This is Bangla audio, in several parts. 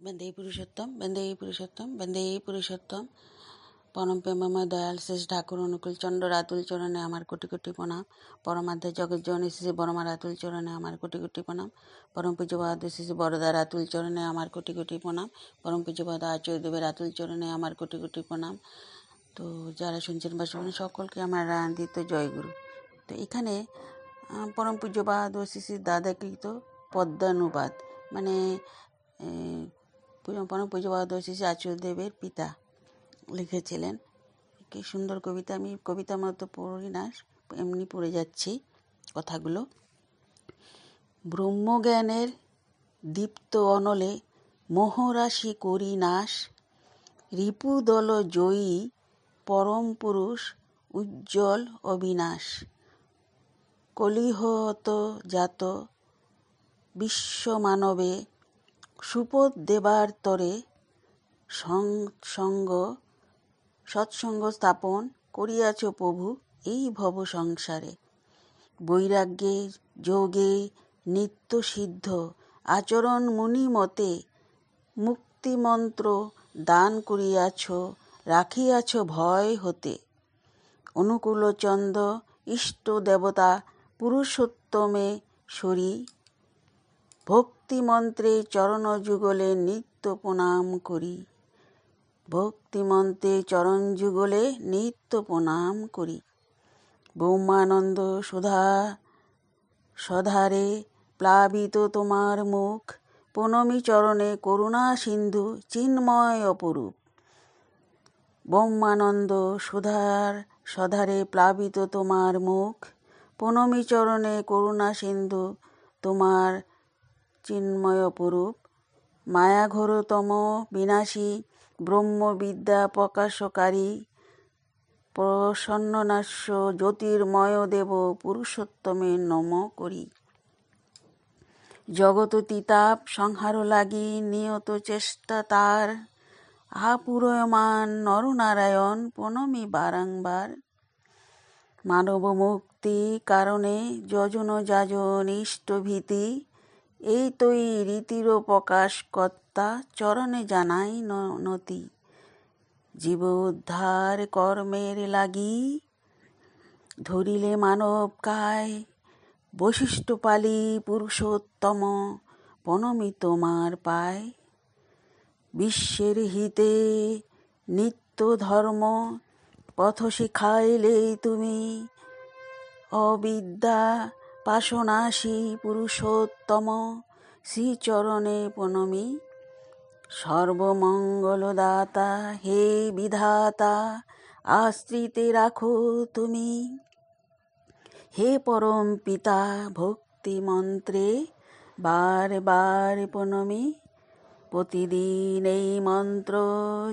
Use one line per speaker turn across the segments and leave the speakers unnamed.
বন্দে পুরুষোত্তম বন্দে পুরুষোত্তম বন্দে পুরুষোত্তম পরম প্রেমময় দয়াল শেষ ঠাকুর অনুকূল চন্দ্র রাতুল চরণে আমার কোটি কোটি প্রণাম পরমাধ্যে জগৎ জননী শ্রী বরমা রাতুল চরণে আমার কোটি কোটি প্রণাম পরম পূজ্যবাদ শ্রী বরদা রাতুল চরণে আমার কোটি কোটি প্রণাম পরম পূজ্যবাদ আচার্যদেবের রাতুল চরণে আমার কোটি কোটি প্রণাম তো যারা শুনছেন বা শুনছেন সকলকে আমার রান্দিত জয়গুরু তো এখানে পরম পূজ্যবাদ ও শ্রী দাদাকৃত পদ্মানুবাদ মানে পরম পূজ্যবাদ ও শ্রী শ্রী পিতা লিখেছিলেন। কি সুন্দর কবিতা। আমি কবিতা মতো পড়ি না, এমনি পড়ে যাচ্ছি কথাগুলো। ব্রহ্মজ্ঞানের দীপ্ত অনলে মোহরাশি করি নাশ, রিপুদল জয়ী পরম পুরুষ উজ্জ্বল অবিনাশ। কলিহত জাত বিশ্বমানবে সুপদ দেবার তরে সং- সঙ্গ সৎসঙ্গ স্থাপন করিয়াছ প্রভু এই ভব সংসারে। বৈরাগ্যে, যোগে নিত্য সিদ্ধ, আচরণ মুনি মতে মুক্তিমন্ত্র দান করিয়াছ, রাখিয়াছ ভয় হতে। অনুকূল চন্দ ইষ্ট দেবতা পুরুষোত্তমে সরি ভক্তিমন্ত্রে চরণ যুগলে নিত্য প্রণাম করি। ভক্তিমন্ত্রে চরণ যুগলে নিত্য প্রণাম করি। ব্রহ্মানন্দ সুধা সধারে প্লাবিত তোমার মুখ, প্রণমী চরণে করুণা সিন্ধু, চিন্ময় অপরূপ। ব্রহ্মানন্দ সুধার সধারে প্লাবিত তোমার মুখ, প্রণমী চরণে করুণা সিন্ধু, তোমার চিন্ময় অপরূপ। মায়াঘোরতম বিনাশী, ব্রহ্মবিদ্যা প্রকাশকারী প্রসন্ননাস্য জ্যোতির্ময় দেব পুরুষোত্তমে নম করি। জগত তিতাপ সংহার লাগি নিয়ত চেষ্টা তার। আপুরয়মান নরনারায়ণ প্রণমী বারংবার। মানব মুক্তি কারণে যজন যাজন ইষ্টভীতি এই তৈ রীতির প্রকাশ কর্তা চরণে জানাই নতি। জীব উদ্ধার কর্মের লাগি ধরিলে মানব কায়। বৈশিষ্ট্য পালি পুরুষোত্তম প্রণমি তোমার পায়। বিশ্বের হিতে নিত্য ধর্ম পথ শিখাইলে তুমি অবিদ্যা পাশনাশী পুরুষোত্তম শ্রীচরণে প্রণমি। সর্বমঙ্গলদাতা, হে বিধাতা, আশ্রিতে রাখো তুমি। হে পরম পিতা ভক্তি মন্ত্রে বার বার প্রণমি। প্রতিদিন এই মন্ত্র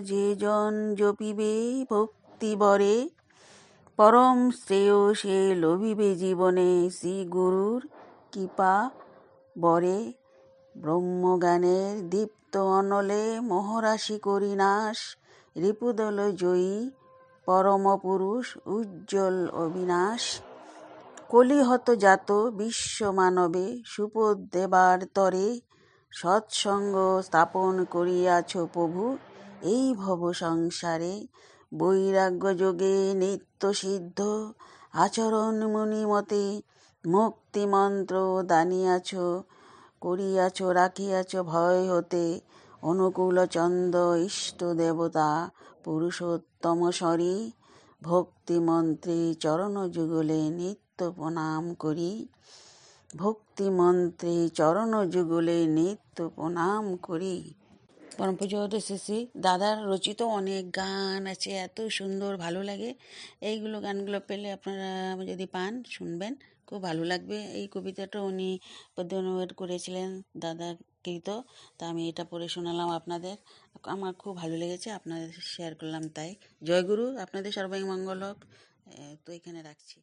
যে জন জপিবে, ভক্তি বরে পরম শ্রেয় সে লভিবে জীবনে শ্রী গুরুর কৃপা। বরে ব্রহ্মজ্ঞানের দীপ্ত অনলে মোহরাশি করি নাশ। রিপুদল জয়ী পরম পুরুষ উজ্জ্বল অবিনাশ। কলিহত জাত বিশ্ব মানবে সুপদ দেবার তরে। সৎসঙ্গ স্থাপন করিয়াছ প্রভু এই ভব সংসারে। বৈরাগ্য যোগে নিত্য সিদ্ধ। আচরণ মুনি মতে মুক্তি মন্ত্র দানিয়াছ, করিয়াছ, রাখিয়াছ ভয় হতে। অনুকূল চন্দ ইষ্ট দেবতা, পুরুষোত্তম স্বরী। ভক্তিমন্ত্রে চরণ যুগলে নিত্য প্রণাম করি। ভক্তিমন্ত্রে চরণ যুগলে নিত্য প্রণাম করি। পরম পূজ্যত শ্রী দাদার রচিত অনেক গান আছে, এত সুন্দর, ভালো লাগে। এইগুলো গানগুলো পেলে আপনারা যদি পান, শুনবেন, খুব ভালো লাগবে। এই কবিতাটা উনি পদ্মানুবাদ করেছিলেন দাদা কৃত তা আমি এটা পড়ে শোনালাম আপনাদের। আমার খুব ভালো লেগেছে, আপনাদের শেয়ার করলাম তাই। জয়গুরু আপনাদের সর্বাঙ্গ মঙ্গল হোক। তো এখানে রাখছি।